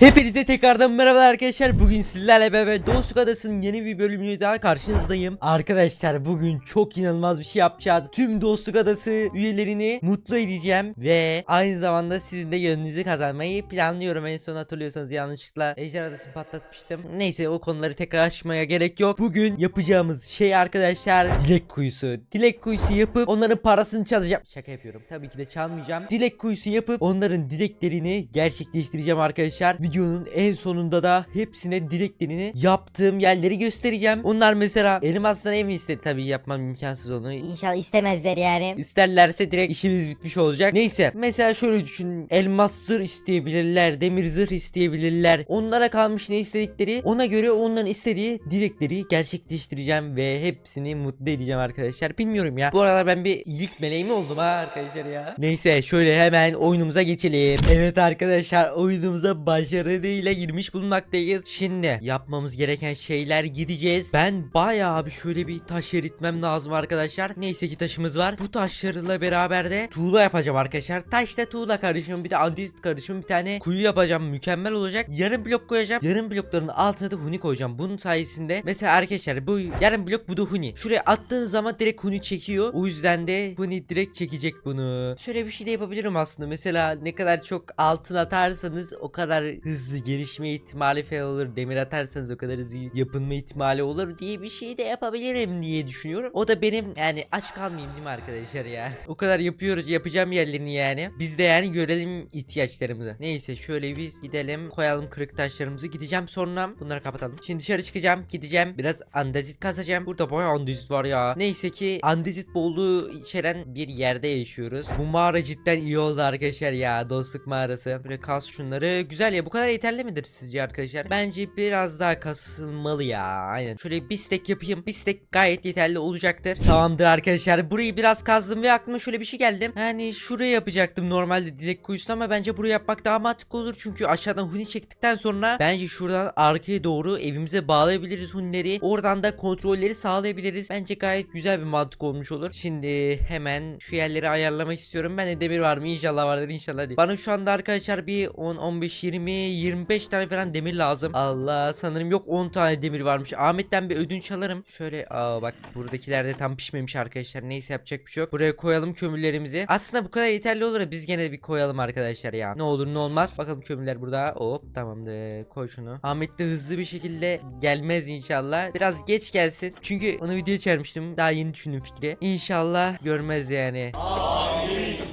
Hepinize tekrardan merhaba arkadaşlar. Bugün sizlerle beraber Dostluk Adası'nın yeni bir bölümüyle daha karşınızdayım. Arkadaşlar bugün çok inanılmaz bir şey yapacağız. Tüm Dostluk Adası üyelerini mutlu edeceğim. Ve aynı zamanda sizin de yönünüzü kazanmayı planlıyorum. En son hatırlıyorsanız yanlışlıkla Ejder Adası'nı patlatmıştım. Neyse o konuları tekrar açmaya gerek yok. Bugün yapacağımız şey arkadaşlar dilek kuyusu. Dilek kuyusu yapıp onların parasını çalacağım. Şaka yapıyorum. Tabii ki de çalmayacağım. Dilek kuyusu yapıp onların dileklerini gerçekleştireceğim arkadaşlar. Videonun en sonunda da hepsine dileklerini yaptığım yerleri göstereceğim. Onlar mesela elmastan ev mi istedi? Tabii yapmam imkansız onu. İnşallah istemezler yani. İsterlerse direkt işimiz bitmiş olacak. Neyse mesela şöyle düşün. Elmas zırh isteyebilirler. Demir zırh isteyebilirler. Onlara kalmış ne istedikleri ona göre onların istediği dilekleri gerçekleştireceğim ve hepsini mutlu edeceğim arkadaşlar. Bilmiyorum ya. Bu aralar ben bir iyilik meleği mi oldum ha arkadaşlar ya. Neyse şöyle hemen oyunumuza geçelim. Evet arkadaşlar oyunumuza başarıyla girmiş bulunmaktayız. Şimdi yapmamız gereken şeyler gideceğiz. Ben bayağı bir şöyle bir taş eritmem lazım arkadaşlar. Neyse ki taşımız var. Bu taşlarla beraber de tuğla yapacağım arkadaşlar. Taşla tuğla karışımı bir de andezit karışımı bir tane kuyu yapacağım. Mükemmel olacak. Yarım blok koyacağım. Yarım blokların altına da huni koyacağım. Bunun sayesinde mesela arkadaşlar bu yarım blok bu da huni. Şuraya attığın zaman direkt huni çekiyor. O yüzden de huni direkt çekecek bunu. Şöyle bir şey de yapabilirim aslında. Mesela ne kadar çok altın atarsanız o kadar hızlı gelişme ihtimali falan olur. Demir atarsanız o kadar hızlı yapınma ihtimali olur diye bir şey de yapabilirim diye düşünüyorum. O da benim yani aç kalmayayım değil mi arkadaşlar ya? O kadar yapıyoruz yapacağım yerlerini yani. Biz de yani görelim ihtiyaçlarımızı. Neyse şöyle biz gidelim koyalım kırık taşlarımızı gideceğim sonra bunları kapatalım. Şimdi dışarı çıkacağım gideceğim biraz andezit kazacağım. Burada bayağı andezit var ya. Neyse ki andezit bolluğu içeren bir yerde yaşıyoruz. Bu mağara cidden iyi oldu arkadaşlar ya dostluk mağarası. Böyle kas şunları güzel ya bu yeterli midir sizce arkadaşlar? Bence biraz daha kasılmalı ya. Aynen. Şöyle bir stack yapayım. Bir stack gayet yeterli olacaktır. Tamamdır arkadaşlar. Burayı biraz kazdım ve aklıma şöyle bir şey geldi. Yani şuraya yapacaktım normalde dilek kuyusunu ama bence buraya yapmak daha mantıklı olur. Çünkü aşağıdan huni çektikten sonra bence şuradan arkaya doğru evimize bağlayabiliriz hunileri. Oradan da kontrolleri sağlayabiliriz. Bence gayet güzel bir mantık olmuş olur. Şimdi hemen şu yerleri ayarlamak istiyorum. Ben de demir var mı? İnşallah vardır inşallah hadi. Bana şu anda arkadaşlar bir 10, 15, 20, 25 tane falan demir lazım. Allah sanırım yok 10 tane demir varmış. Ahmet'ten bir ödünç alırım. Şöyle aa bak buradakiler de tam pişmemiş arkadaşlar. Neyse yapacak bir şey yok. Buraya koyalım kömürlerimizi. Aslında bu kadar yeterli olur da biz gene bir koyalım arkadaşlar ya. Ne olur ne olmaz. Bakalım kömürler burada. Hop tamamdır. Koy şunu. Ahmet de hızlı bir şekilde gelmez inşallah. Biraz geç gelsin. Çünkü onu video çağırmıştım. Daha yeni düşündüm fikri. İnşallah görmez yani.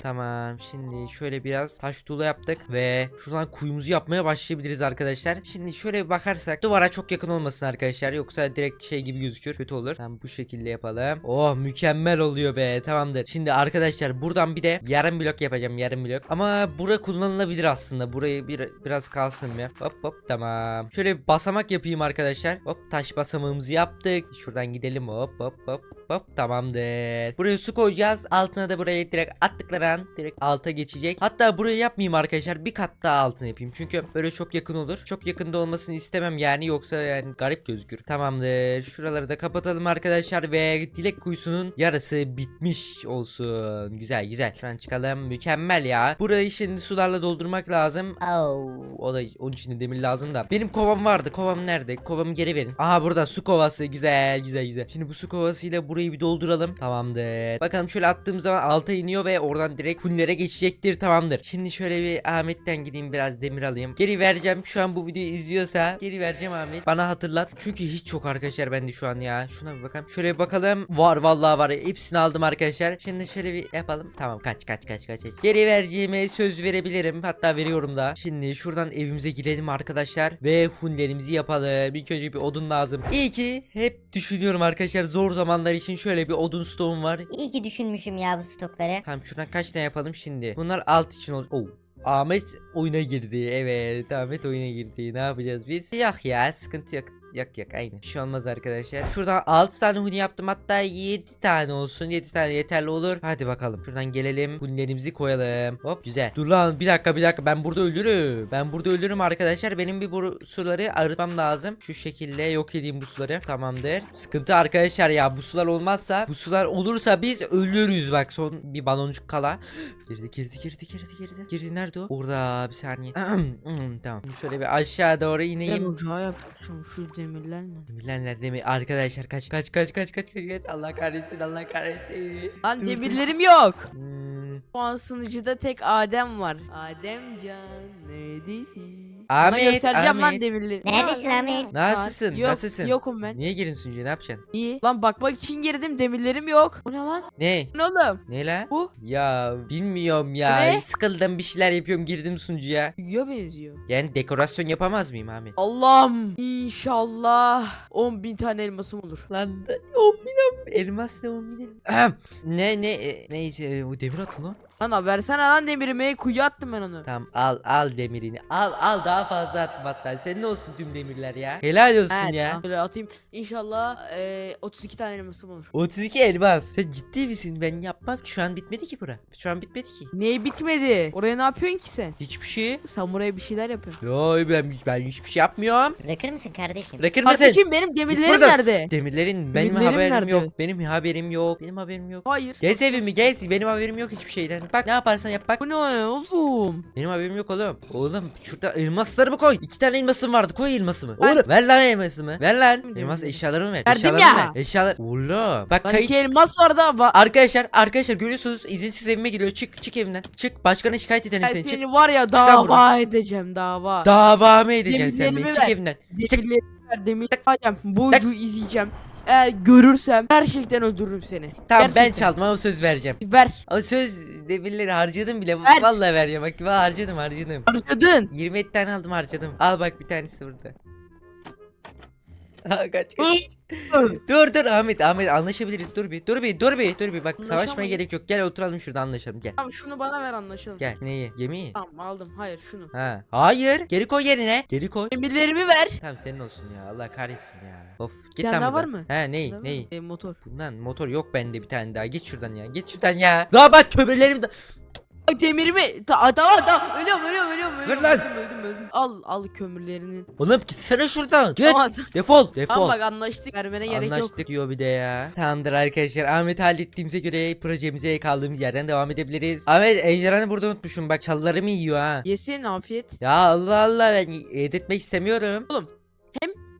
Tamam şimdi şöyle biraz taş tuğla yaptık ve şuradan kuyumuzu yapmaya başlayabiliriz arkadaşlar. Şimdi şöyle bir bakarsak duvara çok yakın olmasın arkadaşlar yoksa direkt şey gibi gözükür kötü olur. Tamam bu şekilde yapalım. Oh mükemmel oluyor be tamamdır. Şimdi arkadaşlar buradan bir de yarım blok yapacağım yarım blok. Ama bura kullanılabilir aslında. Burayı bir, biraz kalsın ya. Hop hop tamam. Şöyle basamak yapayım arkadaşlar. Hop taş basamağımızı yaptık. Şuradan gidelim hop hop hop hop tamamdır. Buraya su koyacağız. Altına da buraya direkt attıkları an direkt alta geçecek. Hatta buraya yapmayayım arkadaşlar. Bir kat daha altına yapayım. Çünkü böyle çok yakın olur. Çok yakında olmasını istemem yani yoksa yani garip gözükür. Tamamdır. Şuraları da kapatalım arkadaşlar ve dilek kuyusunun yarısı bitmiş olsun. Güzel güzel. Şuradan çıkalım. Mükemmel ya. Burayı şimdi sularla doldurmak lazım. Oh. O da onun için de demir lazım da. Benim kovam vardı. Kovam nerede? Kovamı geri verin. Aha burada su kovası. Güzel güzel güzel. Şimdi bu su kovasıyla burayı bir dolduralım. Tamamdır. Bakalım şöyle attığım zaman alta iniyor ve oradan direkt hunlere geçecektir. Tamamdır. Şimdi şöyle bir Ahmet'ten gideyim biraz demir alayım. Geri vereceğim. Şu an bu videoyu izliyorsa geri vereceğim Ahmet. Bana hatırlat. Çünkü hiç yok arkadaşlar bende şu an ya. Şuna bir bakalım. Şöyle bir bakalım. Var vallahi var. Hepsini aldım arkadaşlar. Şimdi şöyle bir yapalım. Tamam kaç kaç kaç kaç. kaç. Geri vereceğime söz verebilirim. Hatta veriyorum da. Şimdi şuradan evimize girelim arkadaşlar. Ve hunlerimizi yapalım. İlk önce bir odun lazım. İyi ki hep düşünüyorum arkadaşlar. Zor zamanlar için şöyle bir odun stoğum var. İyi ki düşünmüşüm ya bu stokları. Tamam şuradan kaç tane yapalım şimdi. Bunlar alt için ol. Oh. Ahmet oyuna girdi. Evet Ahmet oyuna girdi. Ne yapacağız biz? Yok ya sıkıntı yok. Yok yok aynı. Bir şey olmaz arkadaşlar. Şuradan 6 tane huni yaptım hatta 7 tane olsun. 7 tane yeterli olur. Hadi bakalım. Şuradan gelelim. Hunilerimizi koyalım. Hop güzel. Dur lan bir dakika bir dakika ben burada ölürüm. Ben burada ölürüm arkadaşlar. Benim bir bu suları arıtmam lazım. Şu şekilde yok edeyim bu suları. Tamamdır. Sıkıntı arkadaşlar ya bu sular olmazsa bu sular olursa biz ölürüz bak son bir baloncuk kala. Girdi girdi girdi girdi girdi. Girdi nerede o? Orada bir saniye. tamam. Şimdi şöyle bir aşağı doğru Ben ineyim. ocağı yapacağım şu demirler ne? Demirler nerede mi? Arkadaşlar kaç kaç kaç kaç kaç kaç kaç. Allah kahretsin Allah kahretsin. Lan Dur, demirlerim yok. Hmm. Şu an sunucuda tek Adem var. Ademcan neredesin? Ahmet, Sana göstereceğim lan Ahmet. demirleri. Neredesin Ahmet? Nasılsın? Yok, Nasılsın? Yokum ben. Niye girin sunucuya ne yapacaksın? İyi. Lan bakmak için girdim demirlerim yok. Bu ne lan? Ne? Bu ne oğlum? Ne la? Bu Ya bilmiyorum ya. Ne? Sıkıldım bir şeyler yapıyorum girdim sunucuya. büyüye benziyor. Yani dekorasyon yapamaz mıyım Ahmet? Allah'ım inşallah 10 bin tane elmasım olur. Lan 10 bin elmas ne 10 bin elmas. ne ne e, neyse e, bu demir at mı lan? Lan versene lan demirimi kuyuya attım ben onu. Tamam al al demirini. Al al daha fazla attım hatta. Senin olsun tüm demirler ya. Helal olsun Evet, ya. tamam. Böyle atayım. İnşallah eee, 32 tane elmasım olur. 32 elmas. Sen ciddi misin? Ben yapmam. Şu an bitmedi ki bura. Şu an bitmedi ki. Neyi bitmedi? Oraya ne yapıyorsun ki sen? Hiçbir şey. Sen buraya bir şeyler yapıyorsun. Yo ben ben hiçbir şey yapmıyorum. Bırakır mısın kardeşim? Bırakır mısın? Kardeşim benim demirlerim buradan. nerede? Demirlerin benim Demirlerim haberim nerede? yok. Benim haberim yok. Benim haberim yok. Hayır. Gez evimi gez. Benim haberim yok hiçbir şeyden. Bak ne yaparsan yap bak. Bu ne oğlum? Benim haberim yok oğlum. Oğlum şurada elmaslarımı koy. İki tane elmasım vardı. Koy elmasımı. Ben- Oğlum ver lan elmasımı. Ver lan. Elmas eşyalarımı ver. Verdim eşyalarımı ya. ver. Eşyalar. Oğlum. Bak kayıt. iki elmas vardı ama. Arkadaşlar arkadaşlar görüyorsunuz izinsiz evime giriyor. Çık çık evimden. Çık başkana şikayet edelim seni. Çık. seni var ya dava edeceğim dava. Dava mı edeceksin sen beni? Çık evimden. Demirlerimi ver demir. Bu ucu izleyeceğim. Eğer görürsem gerçekten öldürürüm seni. Tamam ben Gerçekten. çaldım ama söz vereceğim. Ver. O söz demirleri harcadım bile. Ver. Vallahi vereceğim. Bak vallahi harcadım harcadım. Harcadın. 27 tane aldım harcadım. Al bak bir tanesi burada. Ha, kaç kaç. dur dur Ahmet Ahmet anlaşabiliriz. Dur bir dur bir dur bir dur bir bak savaşmaya gerek yok. Gel oturalım şurada anlaşalım gel. Tamam şunu bana ver anlaşalım. Gel neyi? Gemiyi? Tamam aldım. Hayır şunu. Ha. Hayır. Geri koy yerine. Geri koy. Demirlerimi ver. Tamam senin olsun ya. Allah kahretsin ya. Of git lan var mı? He ney Değil mi? ney? E, motor. Bundan motor yok bende bir tane daha. Git şuradan ya. Git şuradan ya. Daha bak kömürlerim de. Bak demirimi. Ta tamam tamam. Ölüyorum ölüyorum ölüyorum. ölüyorum. lan. Öldüm öldüm öldüm. Al al kömürlerini. Oğlum gitsene şuradan. Git. Tamam Defol. Defol. tamam bak anlaştık. Vermene gerek yok. Anlaştık diyor bir de ya. Tamamdır arkadaşlar. Ahmet hallettiğimize göre projemize kaldığımız yerden devam edebiliriz. Ahmet ejderhanı burada unutmuşum. Bak çalılarımı yiyor ha. Yesin afiyet. Ya Allah Allah ben yedirtmek istemiyorum.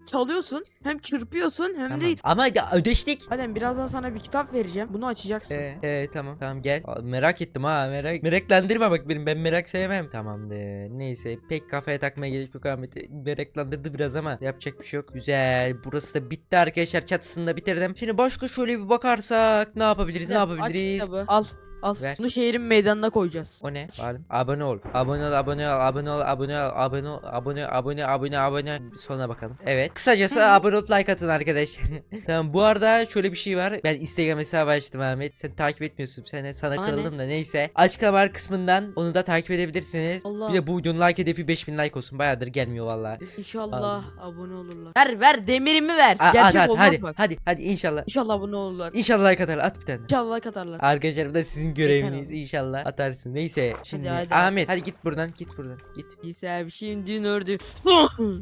Çalıyorsun hem çırpıyorsun hem Tamam. de Ama ya ödeştik. Hadi birazdan sana bir kitap vereceğim. Bunu açacaksın. Ee, ee, tamam tamam gel. Aa, merak ettim ha merak. Meraklandırma bak benim ben merak sevmem. Tamamdır. Neyse pek kafaya takmaya gerek yok Ahmet'i. Meraklandırdı biraz ama yapacak bir şey yok. Güzel. Burası da bitti arkadaşlar. Çatısını da bitirdim. Şimdi başka şöyle bir bakarsak ne yapabiliriz ne Aç yapabiliriz? kitabı. Al. Al. Ver. Bunu şehrin meydanına koyacağız. O ne? Bakalım. Abone ol. Abone ol, abone ol, abone ol, abone ol, abone ol, abone, abone, abone, abone. Sonra bakalım. Evet. Kısacası abone olup like atın arkadaşlar. tamam bu arada şöyle bir şey var. Ben Instagram hesabı açtım Ahmet. Sen takip etmiyorsun. Sen sana Bana kırıldım da neyse. Açıklama kısmından onu da takip edebilirsiniz. Allah. Bir de bu videonun like hedefi 5000 like olsun. Bayağıdır gelmiyor valla. İnşallah abone olurlar. Ver ver demirimi ver. Hadi Gerçek hadi olmaz hadi, bak. hadi hadi inşallah. İnşallah abone olurlar. İnşallah like atar. At bir tane. İnşallah katarlar. Arkadaşlar bu da sizin göreviniz. Bakalım. İnşallah atarsın. Neyse. Şimdi hadi. Ahmet hadi git buradan. Git buradan. Git. İsa bir şeyin ördü.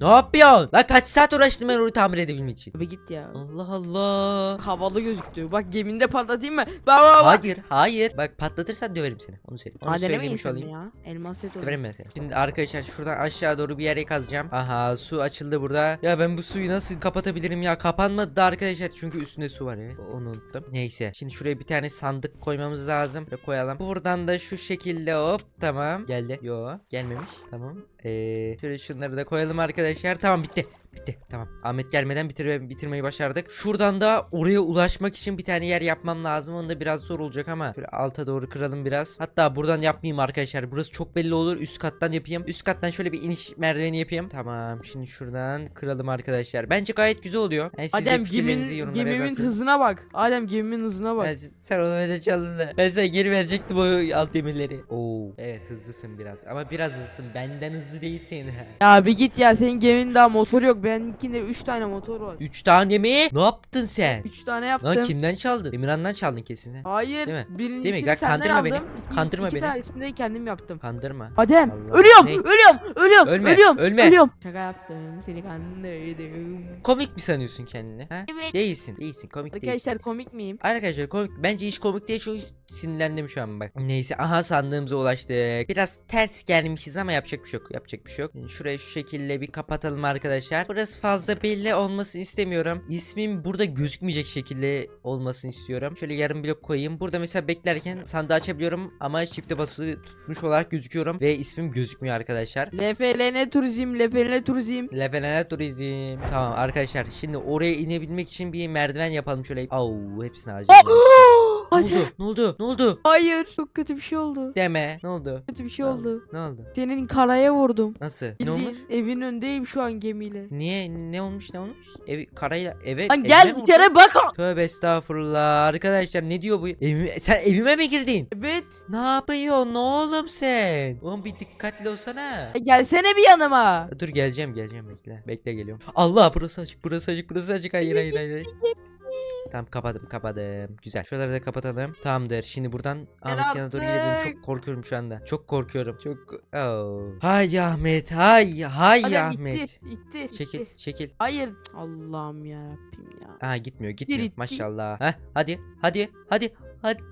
Ne yapıyorsun? Lan kaç saat uğraştım ben onu tamir edebilmek için. Abi git ya. Allah Allah. Havalı gözüktü. Bak geminde patlatayım mı? Bak bak bak. Hayır, hayır. Bak patlatırsan döverim seni. Onu söyleyeyim. Onu Madene mi söylemiş olayım. ya? Elmas olur. Döverim ben seni. Şimdi arkadaşlar şuradan aşağı doğru bir yere kazacağım. Aha su açıldı burada. Ya ben bu suyu nasıl kapatabilirim ya? Kapanmadı da arkadaşlar çünkü üstünde su var evet. Onu unuttum. Neyse. Şimdi şuraya bir tane sandık koymamız lazım. Böyle koyalım. Buradan da şu şekilde hop tamam. Geldi. Yo gelmemiş. Tamam. Ee, şöyle şunları da koyalım arkadaşlar. Tamam bitti. Bitti. Tamam. Ahmet gelmeden bitir bitirmeyi başardık. Şuradan da oraya ulaşmak için bir tane yer yapmam lazım. Onda biraz zor olacak ama şöyle alta doğru kıralım biraz. Hatta buradan yapmayayım arkadaşlar. Burası çok belli olur. Üst kattan yapayım. Üst kattan şöyle bir iniş merdiveni yapayım. Tamam. Şimdi şuradan kıralım arkadaşlar. Bence gayet güzel oluyor. Yani siz de Adem fikirlerinizi gemimin, yorumlara gemimin yazarsınız. hızına bak. Adem gemimin hızına bak. Ben, sen onu benden çaldın Ben sana geri verecektim o alt demirleri. Oo. Evet hızlısın biraz. Ama biraz hızlısın. Benden hızlı hızlı değilsin. Ya bir git ya senin geminin daha motoru yok. Benimkinde 3 tane motor var. 3 tane mi? Ne yaptın sen? 3 tane yaptım. Lan kimden çaldın? Emirhan'dan çaldın kesin sen. Hayır. Değil mi? Birincisini Değil mi? Senden kandırma beni. aldım. İki- Kandırma iki beni. tanesini de kendim yaptım. Kandırma. Adem Allah. ölüyorum, Ne? ölüyorum, ölüyorum, Ölme, ölüyorum, ölme. ölüyorum. Şaka yaptım, seni kandırdım. Komik mi sanıyorsun kendini? Ha? Evet. Değilsin. Değilsin. Komik değilsin. Arkadaşlar komik miyim? Arkadaşlar komik bence hiç komik değil çok sinirlendim şu an bak. Neyse aha sandığımıza ulaştık. Biraz ters gelmişiz ama yapacak bir şey yok. Yapacak bir şey yok. Şurayı şu şekilde bir kapatalım arkadaşlar. Burası fazla belli olmasını istemiyorum. İsmim burada gözükmeyecek şekilde olmasını istiyorum. Şöyle yarım blok koyayım. Burada mesela beklerken sandığı açabiliyorum ama çifte bası tutmuş olarak gözüküyorum ve ismim gözükmüyor arkadaşlar. LFLN turizm, LFLN turizm. Levenene turizm. Tamam arkadaşlar şimdi oraya inebilmek için bir merdiven yapalım şöyle. Au hepsini harcayacağım. ne Hadi. oldu? Ne oldu? Ne oldu? Hayır, çok kötü bir şey oldu. Deme. Ne oldu? Kötü bir şey oldu. Ne oldu? Senin karaya vurdum. Nasıl? Ne Bildiğin olmuş? evin önündeyim şu an gemiyle. Niye? Ne olmuş? Ne olmuş? Ev karayla eve Lan evime gel bir vurdun? kere bak. Tövbe estağfurullah. Arkadaşlar ne diyor bu? Evime, sen evime mi girdin? Evet. Ne yapıyorsun oğlum sen? Oğlum bir dikkatli olsana. E, Gelsene bir yanıma. Dur geleceğim geleceğim bekle. Bekle geliyorum. Allah burası açık burası açık burası açık. Hayır hayır hayır. hayır. Tamam kapadım kapadım. Güzel. Şuraları da kapatalım. Tamamdır. Şimdi buradan Ahmet yanına doğru gidebilirim. Çok korkuyorum şu anda. Çok korkuyorum. Çok... Oh. Hay Ahmet. Hay. Hay Adem Ahmet. ittir, ittir, Çekil ittir. çekil. Hayır. Allah'ım ya Rabbim ya. Aa gitmiyor gitmiyor. itti. Maşallah. Heh, hadi hadi hadi hadi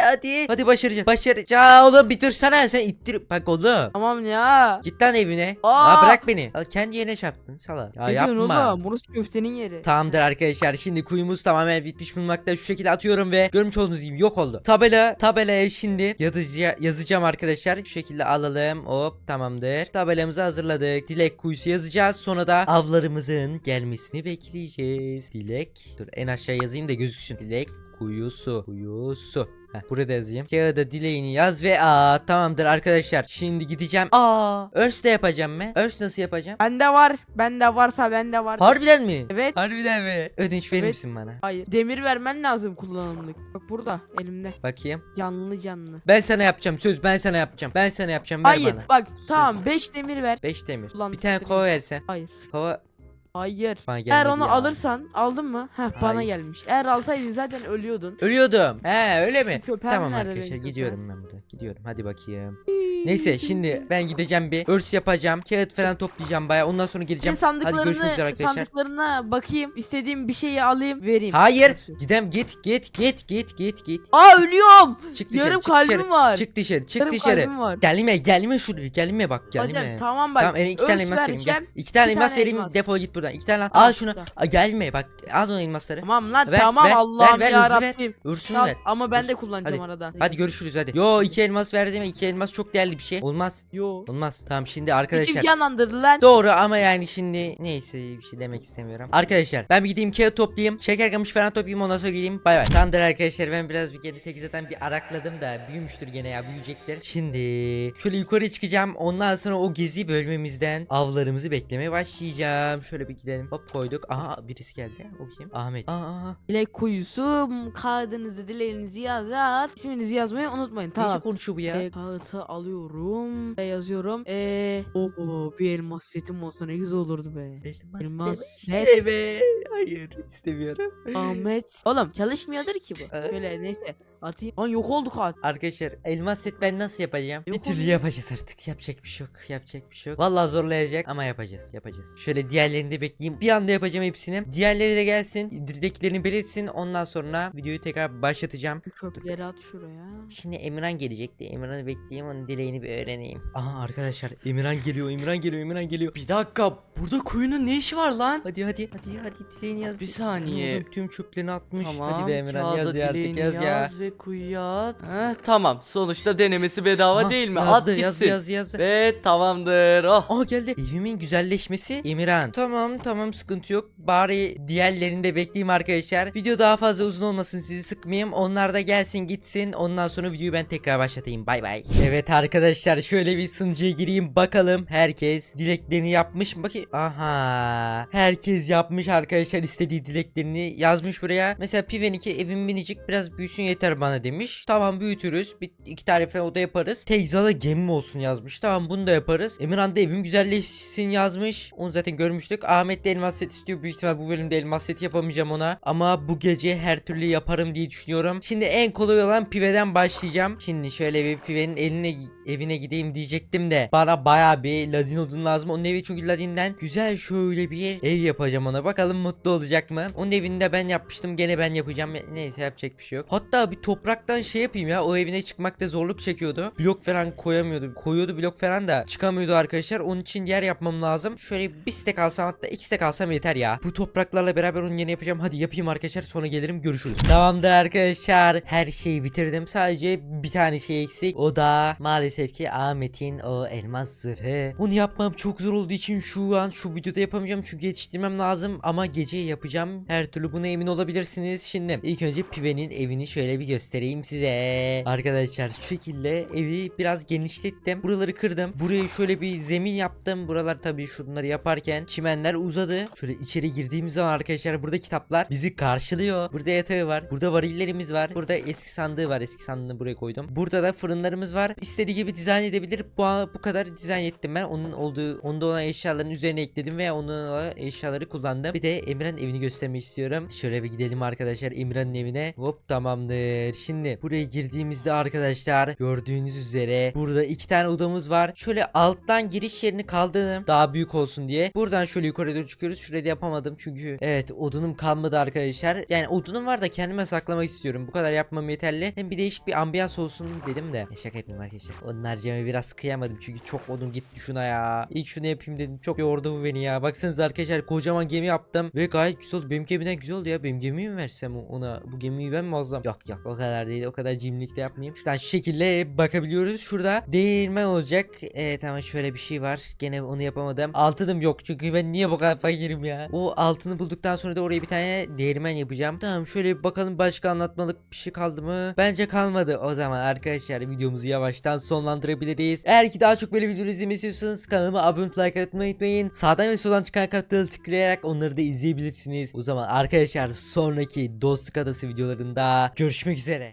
hadi. Hadi başaracağız. Başaracağız. Oğlum bir dursana sen ittir. Bak oğlum. Tamam ya. Git lan evine. Aa! Aa, bırak beni. Al, kendi yerine çarptın sala. Ya Ne yapma. oğlum? Burası köftenin yeri. Tamamdır arkadaşlar şimdi kuyumuz tamamen bitmiş bulunmakta şu şekilde atıyorum ve görmüş olduğunuz gibi yok oldu. Tabela tabelaya şimdi yazıcı, yazacağım arkadaşlar şu şekilde alalım hop tamamdır. Tabelamızı hazırladık dilek kuyusu yazacağız sonra da avlarımızın gelmesini bekleyeceğiz. Dilek dur en aşağı yazayım da gözüksün dilek kuyusu kuyusu. Heh, buraya da yazayım. Kağıda dileğini yaz ve aa tamamdır arkadaşlar. Şimdi gideceğim. Aa örs de yapacağım ben. Örs nasıl yapacağım? Bende var. Bende varsa bende var. Harbiden mi? Evet. Harbiden mi? Ödünç verir Evet. misin bana? Hayır. Demir vermen lazım kullanımlık. Bak burada elimde. Bakayım. Canlı canlı. Ben sana yapacağım söz ben sana yapacağım. Ben sana yapacağım ver Hayır. bana. Bak tamam 5 demir ver. 5 demir. Ulan bir tane demir. kova versen. Hayır. Kova Hayır. bana Eğer gelmedi onu ya. alırsan aldın mı? Heh bana Hayır. gelmiş. Eğer alsaydın zaten ölüyordun. Ölüyordum. He öyle mi? Köpeğim tamam nerede arkadaşlar köpeğim? gidiyorum ben burada. Gidiyorum hadi bakayım. Neyse şimdi ben gideceğim bir örs yapacağım. Kağıt falan toplayacağım baya. Ondan sonra geleceğim. Senin Hadi görüşmek üzere sandıklarını arkadaşlar. sandıklarına bakayım. İstediğim bir şeyi alayım vereyim. Hayır. Gidem git git git git git git. Aa ölüyorum. Çık dışarı. Yarım çık kalbim dışarı. var. Çık dışarı. Çık Yarım dışarı. kalbim var. Gelme gelme şuraya. Gelme bak gelme. Adem tamam bak. Tamam e, iki tane elmas vereyim gel. İki tane elmas tane vereyim elmas. defol git buradan. İki tane lan. Al şunu. Aa, gelme bak al o elmasları. Tamam lan Ver, tamam ver, Allah'ım ver, ver, ya. Rabbim. Ursunu Tamam, ver. ama ben de kullanacağım hadi. arada. Hadi görüşürüz hadi. Yo iki elmas verdim iki elmas çok değerli bir şey. Olmaz. Yo. Olmaz. Tamam şimdi Kim arkadaşlar. canlandırdı lan? Doğru ama yani şimdi neyse bir şey demek istemiyorum. Arkadaşlar ben bir gideyim kağıt toplayayım. Şeker kamış falan toplayayım ondan sonra geleyim. Bay bay. Tamamdır arkadaşlar ben biraz bir kedi tek zaten bir arakladım da büyümüştür gene ya büyüyecektir. Şimdi şöyle yukarı çıkacağım. Ondan sonra o gezi bölmemizden avlarımızı beklemeye başlayacağım. Şöyle bir gidelim. Hop koyduk. Aha birisi geldi. O kim? Ahmet. Aa. Dilek kuyusu kağıdınızı dileğinizi yaz yaz. İsminizi yazmayı unutmayın Tamam. tamam. konuşuyor bu ya? E, kağıtı alıyorum ve yazıyorum. Eee Oo bir elmas setim olsa ne güzel olurdu be. Elmas, Elmas set. Deme. Hayır istemiyorum. Ahmet. Oğlum çalışmıyordur ki bu. Ee? Şöyle neyse atayım. Lan yok oldu kağıt. Arkadaşlar elmas set ben nasıl yapacağım? Yok bir türlü oğlum. yapacağız artık. Yapacak bir şey yok. Yapacak bir şey yok. Vallahi zorlayacak ama yapacağız. Yapacağız. Şöyle diğerlerini de bekleyeyim. Bir anda yapacağım hepsini. Diğerleri de gelsin. Dileklerini belirtsin. Ondan sonra videoyu tekrar başlatacağım. Çöpleri at şuraya. Şimdi Emirhan gelecekti. Emirhan'ı bekleyeyim. Onun dileğini bir öğreneyim. Aha arkadaşlar Emirhan geliyor. Emirhan geliyor. Emirhan geliyor. Bir dakika burada kuyunun ne işi var lan? Hadi hadi hadi hadi dileğini yaz. Bir saniye. Oğlum, tüm çöplerini atmış. Tamam. hadi be Emirhan yaz ya artık dileğini yaz ya. yaz ve kuyuya at. Heh, tamam sonuçta denemesi bedava Aha, değil mi? yazdı, at gitsin. yazdı yazdı yazdı. Ve tamamdır. Oh. Aa geldi. Evimin güzelleşmesi Emirhan. Tamam tamam sıkıntı yok. Bari diğerlerini de bekleyeyim arkadaşlar. Video daha fazla uzun olmasın sizi sıkmayayım. Onlar da gelsin gitsin. Ondan sonra videoyu ben tekrar başlatayım. Bay bay. Evet arkadaşlar şöyle bir sunucuya gireyim bakalım. Herkes dileklerini yapmış mı? Bir aha herkes yapmış arkadaşlar istediği dileklerini yazmış buraya. Mesela Piven'inki evim minicik biraz büyüsün yeter bana demiş. Tamam büyütürüz. Bir, iki tane falan oda yaparız. Teyzala gemim olsun yazmış. Tamam bunu da yaparız. Emirhan da evim güzelleşsin yazmış. Onu zaten görmüştük. Ahmet de elmas set istiyor. Büyük ihtimal bu bölümde elmas seti yapamayacağım ona. Ama bu gece her türlü yaparım diye düşünüyorum. Şimdi en kolay olan Pive'den başlayacağım. Şimdi şöyle bir Pive'nin eline evine gideyim diyecektim de bana baya bir Ladin odun lazım. Onun evi çünkü Ladin'den güzel şöyle bir ev yapacağım ona. Bakalım mutlu olacak mı? Onun evinde ben yapmıştım. Gene ben yapacağım. Neyse yapacak bir şey yok. Hatta bir topraktan şey yapayım ya. O evine çıkmakta zorluk çekiyordu. Blok falan koyamıyordu. Koyuyordu blok falan da çıkamıyordu arkadaşlar. Onun için yer yapmam lazım. Şöyle bir stek alsam hatta iki stek alsam yeter ya. Bu topraklarla beraber onun yerine yapacağım. Hadi yapayım arkadaşlar. Sonra gelirim görüşürüz. Tamamdır arkadaşlar. Her şeyi bitirdim. Sadece bir tane şey eksik. O da maalesef ki Ahmet'in o elmas zırhı. Onu yapmam çok zor olduğu için şu an şu videoda yapamayacağım. Çünkü yetiştirmem lazım. Ama gece yapacağım. Her türlü buna emin olabilirsiniz. Şimdi ilk önce Pive'nin evini şöyle bir göstereyim size. Arkadaşlar şu şekilde evi biraz genişlettim. Buraları kırdım. Buraya şöyle bir zemin yaptım. Buralar tabii şunları yaparken çimenler uzadı. Şöyle içeri girdiğimiz zaman arkadaşlar burada kitaplar bizi karşılıyor. Burada yatağı var. Burada varillerimiz var. Burada eski sandığı var. Eski sandığını buraya koydum. Burada da fırınlarımız var. İstediği gibi dizayn edebilir. Bu, bu kadar dizayn ettim ben. Onun olduğu onda olan eşyaların üzerine ekledim ve onun eşyaları kullandım. Bir de Emirhan evini göstermek istiyorum. Şöyle bir gidelim arkadaşlar Emirhan'ın evine. Hop tamamdır. Şimdi buraya girdiğimizde arkadaşlar gördüğünüz üzere burada iki tane odamız var. Şöyle alttan giriş yerini kaldırdım. Daha büyük olsun diye. Buradan şöyle yukarı doğru çıkıyoruz. Şurada yapamadım çünkü evet odunum kalmadı arkadaşlar. Yani odunum var da kendime saklamak istiyorum. Bu kadar yapmam yeterli. Hem bir değişik bir ambiyans olsun dedim de. E, Şaka yapayım arkadaşlar. Onun harcama biraz kıyamadım çünkü çok odun gitti şuna ya. İlk şunu yapayım dedim. Çok yordu bu beni ya. Baksanıza arkadaşlar kocaman gemi yaptım ve gayet güzel oldu. Benim gemiden güzel oldu ya. Benim gemiyi mi versem ona? Bu gemiyi ben mi alsam? Yok yok o kadar değil. O kadar cimrilik de yapmayayım. Şuradan şu şekilde bakabiliyoruz. Şurada değirmen olacak. Evet ama şöyle bir şey var. Gene onu yapamadım. Altınım yok çünkü ben niye bu kadar fakirim ya. O altını bulduktan sonra da oraya bir tane değirmen yapacağım. Tamam şöyle bir bakalım başka anlatmalık bir şey kaldı mı? Bence kalmadı. O zaman arkadaşlar videomuzu yavaştan sonlandırabiliriz. Eğer ki daha çok böyle video izlemeyi istiyorsanız kanalıma abone olup like atmayı unutmayın. Sağdan ve soldan çıkan kartları tıklayarak onları da izleyebilirsiniz. O zaman arkadaşlar sonraki dostluk adası videolarında görüşmek üzere.